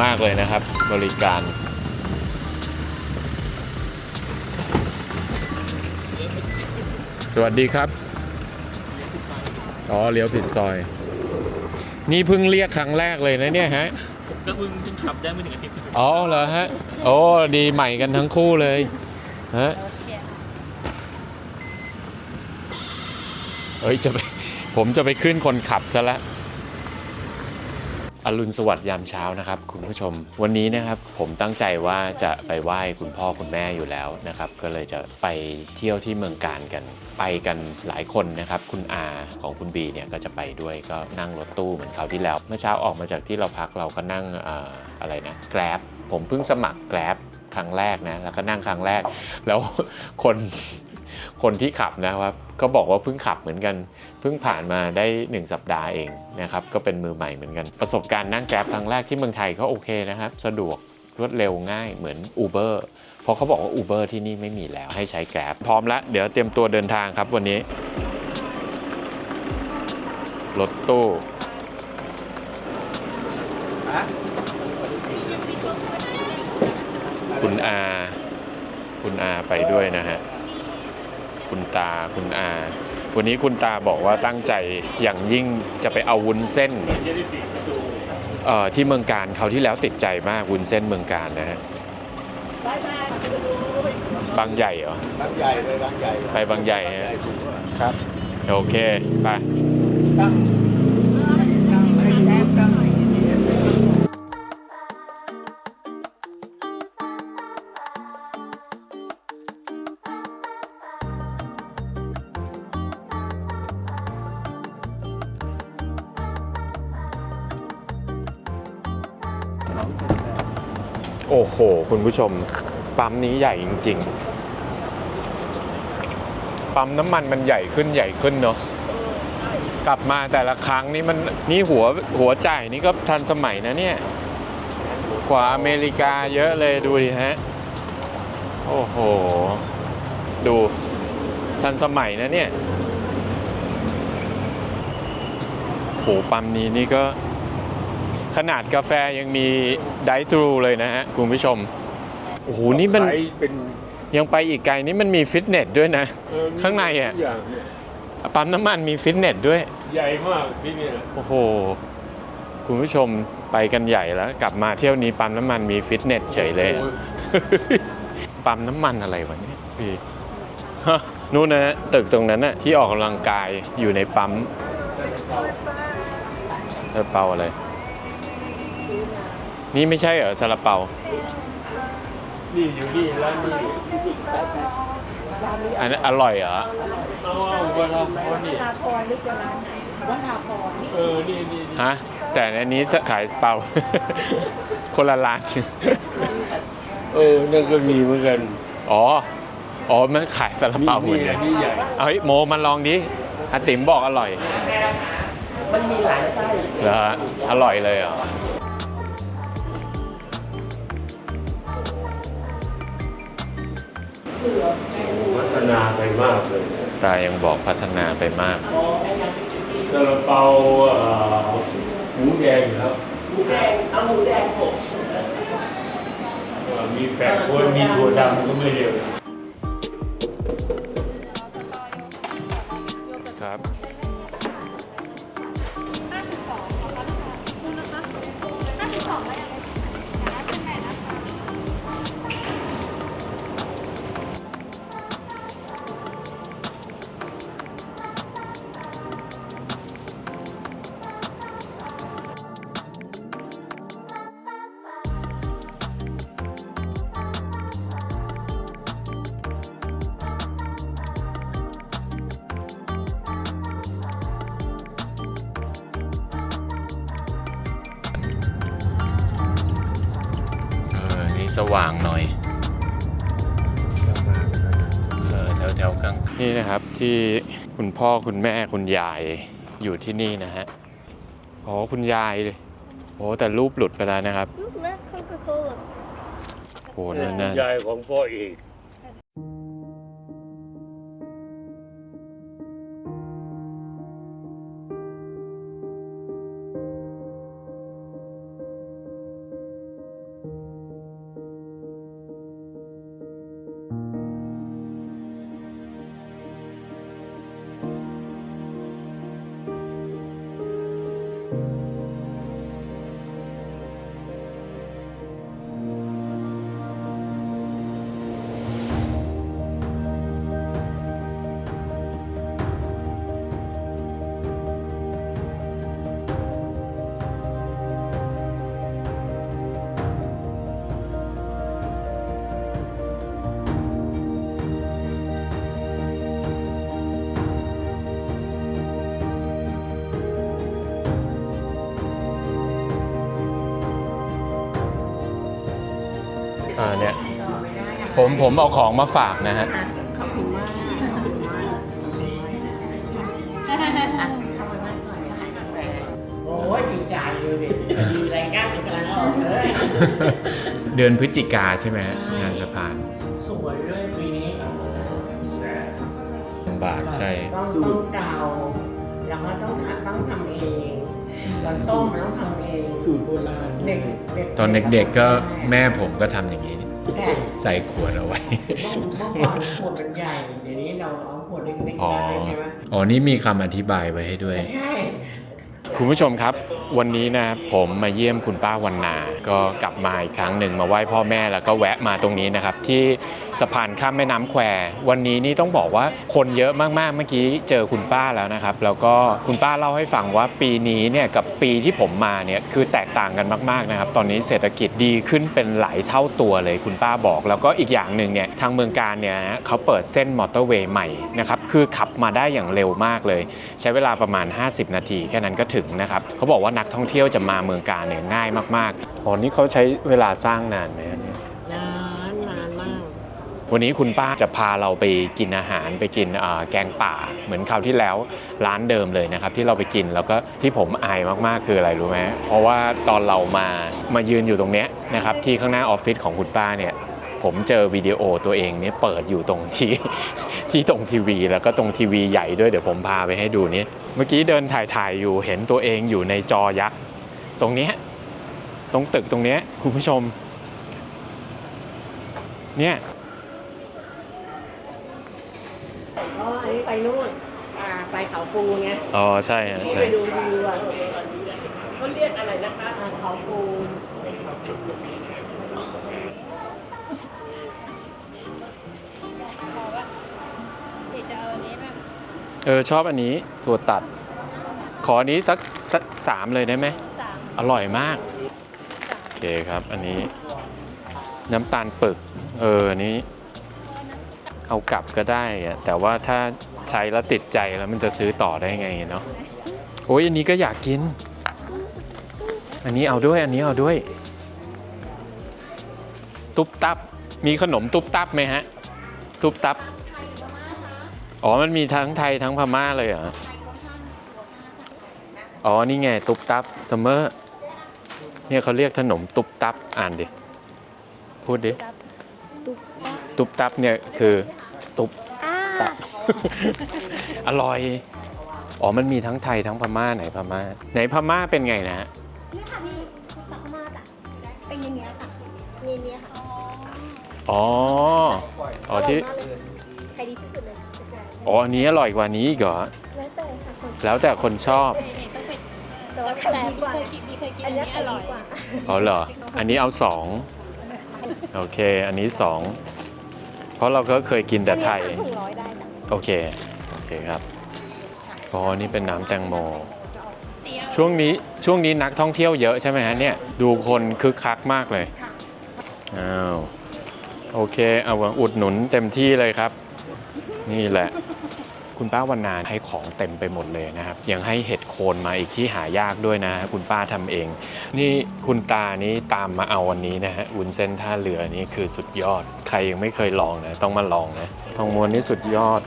ปะโอ้เร็วมากเลยนะครับ บริการสวัสดีครับ อ๋อ เลี้ยวผิดซอย นี่เพิ่งเรียกครั้งแรกเลยนะเนี่ยฮะ ก็เพิ่งเพิ่งขับได้ไม่ถึงอาทิตย์ อ๋อเหรอฮะ โอ้ ดีใหม่กันทั้งคู่เลย ฮะเอ้ย จะไป ผมจะไปขึ้นคนขับซะละ อรุณสวัสดิ์ยามเช้านะครับคุณผู้ชม วันนี้นะครับผมตั้งใจว่าจะไปไหว้คุณพ่อคุณแม่อยู่แล้วนะครับ ก็เลยจะไปเที่ยวที่เมืองการกัน ไปกันหลายคนนะครับ คุณอาของคุณบีเนี่ยก็จะไปด้วยก็นั่งรถตู้เหมือนคราวที่แล้ว เมื่อเช้าออกมาจากที่เราพักเราก็นั่งออะไรนะ Grab ผมเพิ่งสมัคร Grab ครั้งแรกนะแล้วก็นั่งครั้งแรก แล้วคน คนที่ขับนะครับก็บอกว่าเพิ่งขับเหมือนกันเพิ่งผ่านมาได้ 1 สัปดาห์เองนะครับก็เป็นมือใหม่เหมือนกัน ประสบการณ์นั่งแกร็บครั้งแรกที่เมืองไทยก็โอเคนะครับ สะดวกรวดเร็วง่ายเหมือน Uber เพราะเขาบอกว่า Uber ที่นี่ไม่มีแล้วให้ใช้แกร็บพร้อมแล้วเดี๋ยวเตรียมตัวเดินทางครับวันนี้รถตู้คุณอา คุณอาไปด้วยนะฮะ คุณตาคุณอา วันนี้คุณตาบอกว่าตั้งใจอย่างยิ่งจะไปเอาวุ้นเส้นเอ่อที่เมืองการเขาวที่แล้วติดใจมากวุ้นเส้นเมืองการนะฮะบางใหญ่เหรอบางใหญ่ไปบางใหญ่ไปบางใหญ่ฮะถูกว่าครับ โอเค ไปตั้ง อ้โห คุณผู้ชม ปั๊มนี้ใหญ่จริง ๆ ปั๊มน้ำมันมันใหญ่ขึ้นใหญ่ขึ้นเนาะกลับมาแต่ละครั้งนี่มันนี่หัวหัวจ่ายนี่ก็ทันสมัยนะเนี่ย กว่าอเมริกาเยอะเลยดูดิฮะ โอ้โห ดูทันสมัยนะเนี่ยโหปั๊มนี้นี่ก็ ขนาดกาแฟยังมีไดทรูเลยนะฮะ คุณผู้ชม โอ้โห นี่มัน ขายเป็นยังไปอีกไกลนี่มันมีฟิตเนสด้วยนะ เอ่อข้างในอะ ทุกอย่างเนี่ยปั๊มน้ำมันมีฟิตเนสด้วย ใหญ่มากที่เนี่ยโอ้โห คุณผู้ชมไปกันใหญ่แล้ว กลับมาเที่ยวนี้ปั๊มน้ำมันมีฟิตเนสเฉยเลย โอ้ ปั๊มน้ำมันอะไรวะเนี่ยพี่ฮะนู่นนะฮะตึกตรงนั้นน่ะที่ออกกำลังกายอยู่ในปั๊มซาลาเปาอะไร นี่ไม่ใช่เหรอซาลาเปา นี่อยู่นี่ร้านนี้อันนั้นอร่อยเหรอ เอาเอาวันละวันนี้ลาพรหรือจะร้านไหนวัฒนาพรนี่เออ นี่นี่นี่ฮะ แต่อันนี้ขายเปา คนละร้าน เออ นั่นก็มีเหมือนกันอ๋อ อ๋อ มันขายซาลานี่เปาเหมืนี่อนกัอันนนี้ใหญ่ เอาเฮ้ยโมมาลองดิอาติ๋มบอกอร่อย มันมีหลายไส้ เหรอฮะอร่อยเลยเหรอ พัฒนาไปมากเลยตายังบอกพัฒนาไปมากซาลาเปาเอ่อหมูแดงครับหมูแดงเอาหมูแดงหกเอ่อมีแปะกล้วยมีถั่วดำก็ไม่เร็ว สว่างหน่อยเออแถวแถวๆกลางนี่นะครับที่คุณพ่อคุณแม่คุณยายอยู่ที่นี่นะฮะอ๋อคุณยายเลยโอ้แต่รูปหลุดไปแล้วนะครับลูกเล็กโคคาโคล่าโอ้นั่นนะ ยายของพ่อเอก ผมผมเอาของมาฝากนะฮะขอบคุณมากขอบคุณมากอะเข้ามานั่งก่อนนะคะกาแฟโอ้ยดีใจเลยดิดีรายการกำลังออกเลย เดือนพฤศจิกาใช่ไหมฮะใช่ งานสะพานสวยเลยปีนี้ลำบากใช่ ต้องต้องเกาแล้วก็ต้องทำต้องทำเองตอนต้มมันต้องทำเองสูตรโบราณเด็กเด็กตอนเด็กๆก็แม่ผมก็ทำอย่างนี้แต่ ใส่ขวดเอาไว้ เมื่อก่อนขวดมันใหญ่เดี๋ยวนี้เราเอาขวดเล็กๆได้ใช่ไหมอ๋อ นี่มีคำอธิบายไว้ให้ด้วย ใช่ คุณผู้ชมครับวันนี้นะผมมาเยี่ยมคุณป้าวันนา ก็กลับมาอีกครั้งหนึ่งมาไหว้พ่อแม่แล้วก็แวะมาตรงนี้นะครับที่สะพานข้ามแม่น้ำแคว วันนี้นี่ต้องบอกว่าคนเยอะมากๆเมื่อกี้เจอคุณป้าแล้วนะครับแล้วก็คุณป้าเล่าให้ฟังว่าปีนี้เนี่ยกับปีที่ผมมาเนี่ยคือแตกต่างกันมากๆนะครับตอนนี้เศรษฐกิจดีขึ้นเป็นหลายเท่าตัวเลยคุณป้าบอก แล้วก็อีกอย่างหนึ่งเนี่ยทางเมืองการเนี่ยนะเขาเปิดเส้นมอเตอร์เวย์ใหม่นะครับคือขับมาได้อย่างเร็วมากเลย ใช้เวลาประมาณ 50 นาทีแค่นั้นก็ถึงนะครับเขาบอกว่านักท่องเที่ยวจะมาเมืองการเนี่ยง่ายมากๆอ๋อนี่เขาใช้เวลาสร้างนานไหมเนี่ยนานนานมากวันนี้คุณป้าจะพาเราไปกินอาหารไปกินเอ่อแกงป่า เหมือนคราวที่แล้วร้านเดิมเลยนะครับ ที่เราไปกินแล้วก็ที่ผมอายมากๆคืออะไรรู้ไหมเพราะว่าตอนเรามามายืนอยู่ตรงเนี้ยนะครับที่ข้างหน้าออฟฟิศของคุณป้าเนี่ยผมเจอวิดีโอตัวเองเนี่ยเปิดอยู่ตรงที่ที่ตรงทีวี แล้วก็ตรงทีวีใหญ่ด้วยเดี๋ยวผมพาไปให้ดูนี่ เมื่อกี้เดินถ่ายถ่ายๆอยู่เห็นตัวเองอยู่ในจอยักษ์ ตรงเนี้ยตรงตึกตรงเนี้ยคุณผู้ชม เนี่ยอ๋ออันนี้ไปนู่นอ่าไปเขาปูไงอ๋อใช่ฮะที่ใช่ไปดูวิวอะเขาเรียกอะไรนะคะอ่าเขาปู เออชอบอันนี้ถั่วตัด ขออันนี้สักสักสามเลยได้ไหมสามอร่อยมาก โอเคครับอันนี้ น้ำตาลปึก เอออันนี้ เอากลับก็ได้อะแต่ว่าถ้าใช้แล้วติดใจแล้วมันจะซื้อต่อได้ไงเนาะโอ้ยอันนี้ก็อยากกิน อันนี้เอาด้วยอันนี้เอาด้วย ตุ๊บตับมีขนมตุ๊บตับไหมฮะ ตุ๊บตับ อ๋อ มันมีทั้งไทยทั้งพม่าเลยเหรอ อ๋อ นี่ไง ตุ๊บตับซัมเมอร์เนี่ยเขาเรียกขนมตุ๊บตับอ่านดิ พูดดิ ตุ๊กตุ๊บตับเนี่ยคือตุ๊บอ่าตับ อร่อย อ๋อ มันมีทั้งไทยทั้งพม่าไหนพม่า ไหนพม่าเป็นไงนะฮะนี่ค่ะพี่ตักมาจ้ะเป็นอย่างเงี้ยค่ะเนี่ยเนี่ยค่ะ อ๋อ อ๋อที่ อ๋ออันนี้อร่อยกว่านี้อีกเหรอแล้วแต่ค่ะคนแล้วแต่คนชอบแต่ว่าแต่ที่เคยกินที่เคยกินอันนี้อร่อยกว่าอ๋อเหรออันนี้เอาสองโอเค อันนี้สองเพราะเราก็เคยกินแต่ไทย อันนี้สามถุงร้อยได้จ้ะโอเค โอเคครับอ๋อนี่เป็นน้ำแตงโมช่วงนี้ช่วงนี้นักท่องเที่ยวเยอะใช่ไหมฮะเนี่ยดูคนคึกคักมากเลยอ้าวโอเคเอาอุดหนุนเต็มที่เลยครับ นี่แหละ คุณป้าวันนาให้ของเต็มไปหมดเลยนะครับ ยังให้เห็ดโคนมาอีกที่หายากด้วยนะ คุณป้าทำเอง นี่คุณตานี้ตามมาเอาวันนี้นะฮะวุ้นเส้นท่าเรือนี่คือสุดยอด ใครยังไม่เคยลองนะต้องมาลองนะทองม้วนนี่สุดยอด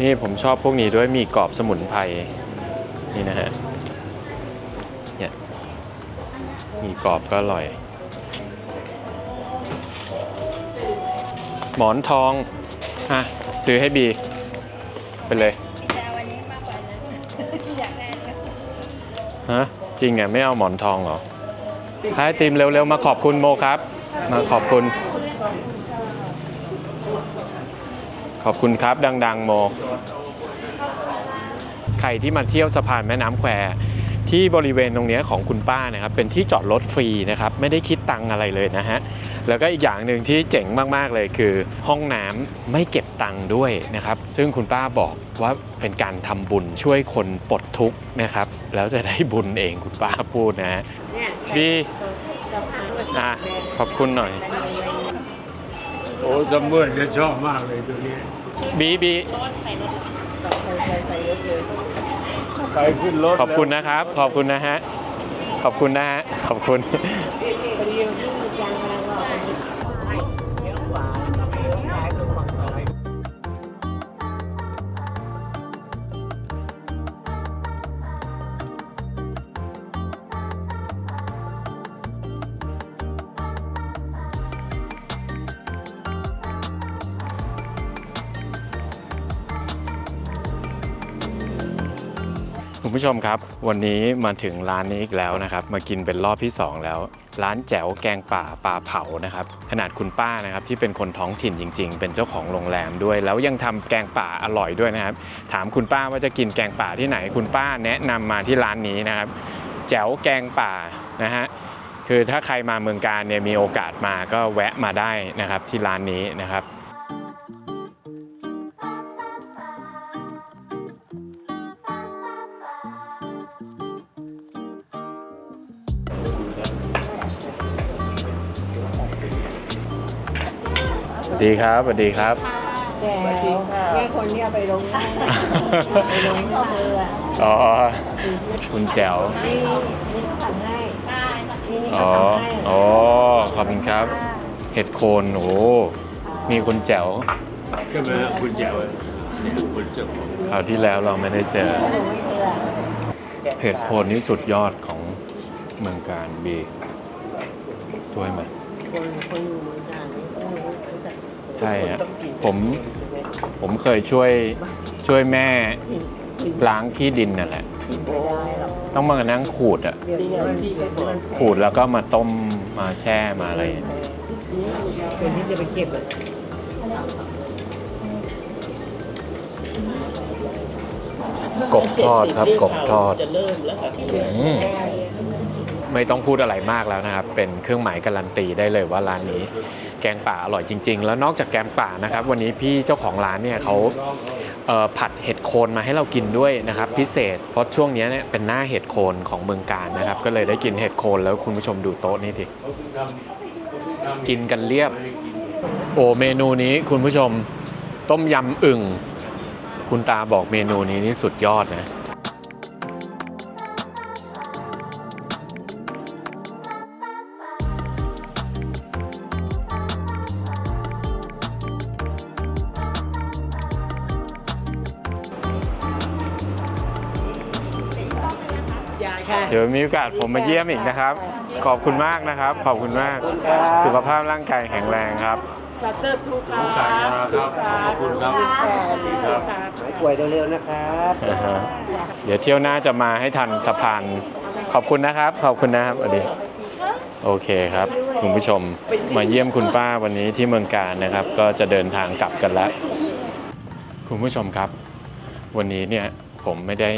นี่ผมชอบพวกนี้ด้วยมีกรอบสมุนไพรนี่นะฮะเนี่ยมีกรอบก็อร่อย หมอนทอง อะซื้อให้บีไปเลยฮะจริงอะไม่เอาหมอนทองเหรอให้ติมเร็วๆ มาขอบคุณโมครับ มาขอบคุณ ขอบคุณครับดัง ๆ โม ใครที่มาเที่ยวสะพานแม่น้ำแคว ที่บริเวณตรงเนี้ยของคุณป้านะครับเป็นที่จอดรถฟรีนะครับไม่ได้คิดตังค์อะไรเลยนะฮะแล้วก็อีกอย่างหนึ่งที่เจ๋งมากๆเลยคือ ห้องน้ำไม่เก็บตังค์ด้วยนะครับซึ่งคุณป้าบอกว่าเป็นการทำบุญช่วยคนปลดทุกข์นะครับแล้วจะได้บุญเองคุณป้าพูดนะฮะเนี่ยบีจะพาไปอะขอบคุณหน่อย โอ้ซัมเมอร์จะชอบมากเลยตัวนี้บีบี ไปขึ้นรถขอบคุณนะครับ ขอบคุณนะฮะ ขอบคุณนะฮะ ขอบคุณ คุณผู้ชมครับ วันนี้มาถึงร้านนี้อีกแล้วนะครับ มากินเป็นรอบที่ 2 แล้ว ร้านแจ๋วแกงป่าปลาเผานะครับ ขนาดคุณป้านะครับที่เป็นคนท้องถิ่นจริง ๆ เป็นเจ้าของโรงแรมด้วย แล้วยังทำแกงป่าอร่อยด้วยนะครับ ถามคุณป้าว่าจะกินแกงป่าที่ไหน คุณป้าแนะนำมาที่ร้านนี้นะครับ แจ๋วแกงป่านะฮะคือถ้าใครมาเมืองการเนี่ยมีโอกาสมาก็แวะมาได้นะครับที่ร้านนี้นะครับ ดีครับสวัสดีครับ แก้วแก้คนเนี้ยไปลงไปลงข้อมืออะอ๋อ คุณแจ๋ว นี่นี่เขาทำให้นี่นี่อ๋เขาอทำให้อ๋อ ขอบคุณครับ เห็ดโคนโอ้มีคุณแจ๋วก็เป็นคุณแจ๋วเนี่ยคุณเจ้าของคราวที่แล้วเราไม่ได้เจอไม่เชื่อเห็ดโคนนี่สุดยอดของเมืองการบีด้วยไหมคนคนอยู่เมืองการนี่ต้องรู้จัก ใช่ฮะผมผมเคยช่วยช่วยแม่ล้างขี้ดินนั่นแหละกินไม่ได้หรอกต้องมานั่งขูดอะเดี๋ยวนี้มันที่ก็บอกขูดแล้วก็มาต้มมาแช่มาอะไรเป็นที่จะไปเก็บอะกบทอดครับกบทอดจะเริ่มแล้วค่ะอืมไม่ต้องพูดอะไรมากแล้วนะครับ เป็นเครื่องหมายการันตีได้เลยว่าร้านนี้ แกงป่าอร่อยจริง ๆ แล้วนอกจากแกงป่านะครับ วันนี้พี่เจ้าของร้านเนี่ยเขาเผัดเห็ดโคนมาให้เรากินด้วยนะครับ พิเศษ เพราะช่วงนี้เนี่ยเป็นหน้าเห็ดโคนของเมืองการนะครับ ก็เลยได้กินเห็ดโคนแล้วคุณผู้ชมดูโต๊ะนี่ทีกินกันเรียบ โอ้เมนูนี้คุณผู้ชมต้มยำอึ่ง คุณตาบอกเมนูนี้นี่สุดยอดนะ ค่ะเดี๋ยวมีโอกาสผมมาเยี่ยมอีกนะครับ ขอบคุณมากนะครับ ขอบคุณมาก สุขภาพร่างกายแข็งแรงครับชัตเตอร์ทูครัขอบคุณครับขอบคุณครับครับป่วยเร็วๆนะครับนะฮะเดี๋ยวเที่ยวหน้าจะมาให้ทันสะพานขอบคุณนะครับ ขอบคุณนะครับสวัสดีโอเคครับคุณผู้ชมมาเยี่ยมคุณป้าวันนี้ที่เมืองการนะครับ ก็จะเดินทางกลับกันแล้ว คุณผู้ชมครับ วันนี้เนี่ยผมไม่ได้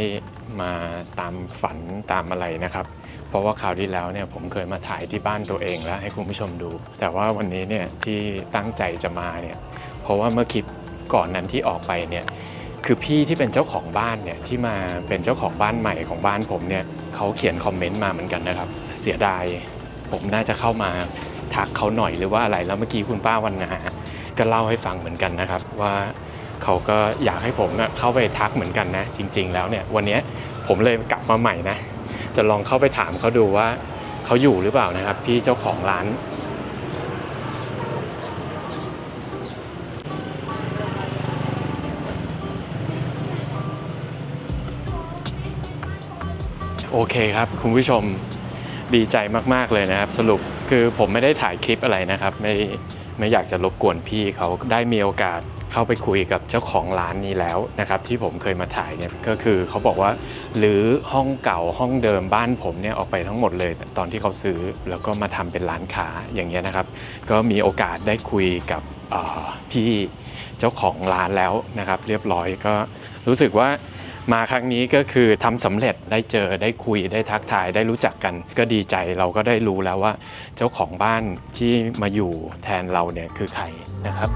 มาตามฝันตามอะไรนะครับ เพราะว่าคราวที่แล้วเนี่ยผมเคยมาถ่ายที่บ้านตัวเองแล้วให้คุณผู้ชมดู แต่ว่าวันนี้เนี่ยที่ตั้งใจจะมาเนี่ยเพราะว่าเมื่อคลิปก่อนนั้นที่ออกไปเนี่ยคือพี่ที่เป็นเจ้าของบ้านเนี่ยที่มาเป็นเจ้าของบ้านใหม่ของบ้านผมเนี่ยเขาเขียนคอมเมนต์มาเหมือนกันนะครับ เสียดายผมน่าจะเข้ามาทักเขาหน่อยหรือว่าอะไรแล้วเมื่อกี้คุณป้าวันนาก็เล่าให้ฟังเหมือนกันนะครับว่า เขาก็อยากให้ผมเน่ะเข้าไปทักเหมือนกันนะ จริง ๆ แล้วเนี่ยวันนี้ผมเลยกลับมาใหม่นะ จะลองเข้าไปถามเขาดูว่าเขาอยู่หรือเปล่านะครับ พี่เจ้าของร้านโอเคครับ คุณผู้ชมดีใจมาก ๆ เลยนะครับ สรุปคือผมไม่ได้ถ่ายคลิปอะไรนะครับ ไม่ ไม่อยากจะรบกวนพี่เขาได้มีโอกาสเข้าไปคุยกับเจ้าของร้านนี้แล้วนะครับ ที่ผมเคยมาถ่ายเนี่ยก็คือเขาบอกว่าหรือห้องเก่าห้องเดิมบ้านผมเนี่ยออกไปทั้งหมดเลย ตอนที่เขาซื้อแล้วก็มาทำเป็นร้านค้าอย่างเงี้ยนะครับ ก็มีโอกาสได้คุยกับพี่เจ้าของร้านแล้วนะครับ เรียบร้อยก็รู้สึกว่า มาครั้งนี้ก็คือทำสำเร็จได้เจอได้คุยได้ทักทายได้รู้จักกัน ก็ดีใจเราก็ได้รู้แล้วว่า เจ้าของบ้านที่มาอยู่แทนเราเนี่ยคือใครนะครับ